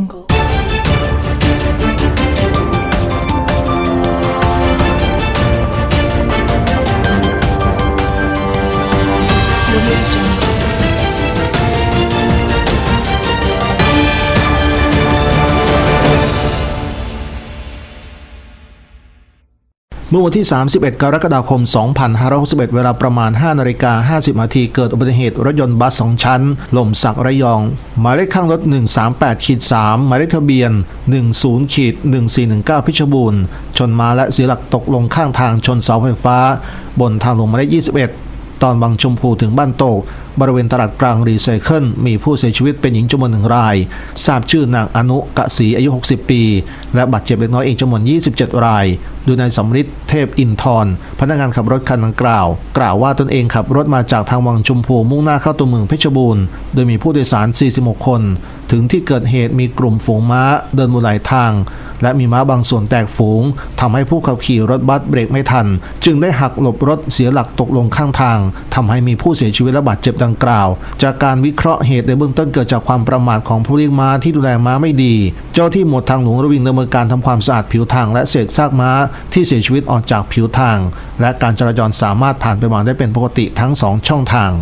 Jungle. เมื่อวันที่ 31 กรกฎาคม 2561 เวลาประมาณ 5นาฬิกา50นาทีเกิดอุบัติเหตุรถยนต์บัส 2 ชั้น ลมสักระยอง หมายเลขข้างรถ 138ขีด3หมายเลขทะเบียน 10ขีด1419 พิชบูรณ์ ชนมาและเสียหลักตกลงข้างทางชนเสาไฟฟ้า บนทางหลวงหมายเลข21 ตอนบางชมพูถึงบ้านโตก บริเวณตลาดกลางรีไซเคิลมีผู้เสียชีวิตเป็นหญิงจำนวนหนึ่งราย ทราบชื่อนางอนุกะศรีอายุ 60 ปี และบาดเจ็บเล็กน้อยอีกจำนวน 27 ราย โดยนายสำริดเทพอินทร์พนักงานขับรถคันดังกล่าว กล่าวว่าตนเองขับรถมาจากทางวังชมพูมุ่งหน้าเข้าตัวเมืองเพชรบูรณ์ โดยมีผู้โดยสาร 46 คน ถึงที่เกิดเหตุมีกลุ่มฝูงม้าเดินบนหลายทาง และมีม้าบางส่วนแตกฝูงทำให้ผู้ขับขี่รถบัสเบรกไม่ทัน จึงได้หักหลบรถเสียหลักตกลงข้างทางทำให้มีผู้เสียชีวิตและบาดเจ็บดังกล่าว จากการวิเคราะห์เหตุในเบื้องต้นเกิดจากความประมาทของผู้เลี้ยงม้าที่ดูแลม้าไม่ดี เจ้าที่หมวดทางหลวงระวิงดำเนินการทำความสะอาดผิวทาง และเศษซากม้าที่เสียชีวิตออกจากผิวทาง และการจราจรสามารถผ่านไปมาได้เป็นปกติทั้งสองช่องทาง